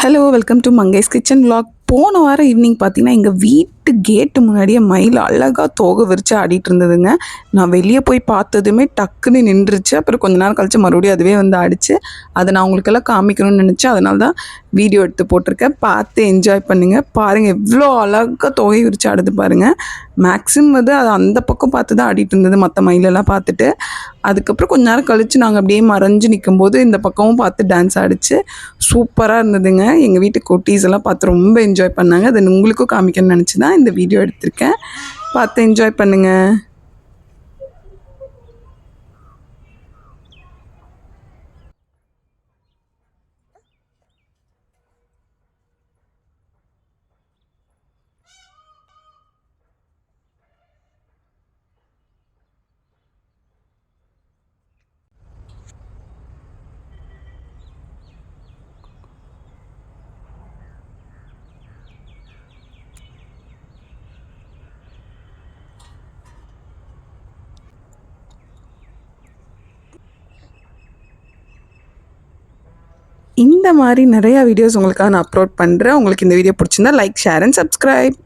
Hello welcome to Mangesh kitchen vlog போன வாரம் evening பார்த்தீங்கன்னா எங்கள் வீட்டு கேட்டு முன்னாடியே மயில் அழகாக தோகை விரித்து ஆடிட்டு இருந்ததுங்க. நான் வெளியே போய் பார்த்ததுமே டக்குன்னு நின்றுச்சு. அப்புறம் கொஞ்ச நேரம் கழிச்சு மறுபடியும் அதுவே வந்து ஆடிச்சு. அதை நான் உங்களுக்கெல்லாம் காமிக்கணும்னு நினச்சேன். அதனால தான் வீடியோ எடுத்து போட்டிருக்கேன். பார்த்து என்ஜாய் பண்ணுங்கள் பாருங்கள் எவ்வளோ அழகாக தோகை விரிச்சு ஆடுது பாருங்கள் மேக்ஸிமம் வந்து அது அந்த பக்கம் பார்த்து தான் ஆடிட்டு இருந்தது மற்ற மயிலெல்லாம் பார்த்துட்டு. அதுக்கப்புறம் கொஞ்ச நேரம் கழித்து நாங்கள் அப்படியே மறைஞ்சு நிற்கும்போது இந்த பக்கமும் பார்த்து டான்ஸ் ஆடிச்சு. சூப்பராக இருந்ததுங்க. எங்கள் வீட்டு கொட்டீஸ் எல்லாம் பார்த்து ரொம்ப என்ஜாய் பண்ணாங்க. அதை உங்களுக்கும் காமிக்கணும்னு நினச்சி தான் இந்த வீடியோ எடுத்திருக்கேன். பார்த்து என்ஜாய் பண்ணுங்கள் இந்த மாதிரி நிறையா வீடியோஸ் உங்களுக்காக நான் அப்லோட் பண்ணுறேன் உங்களுக்கு இந்த வீடியோ பிடிச்சிருந்தா லைக் ஷேர் அண்ட் சப்ஸ்கிரைப்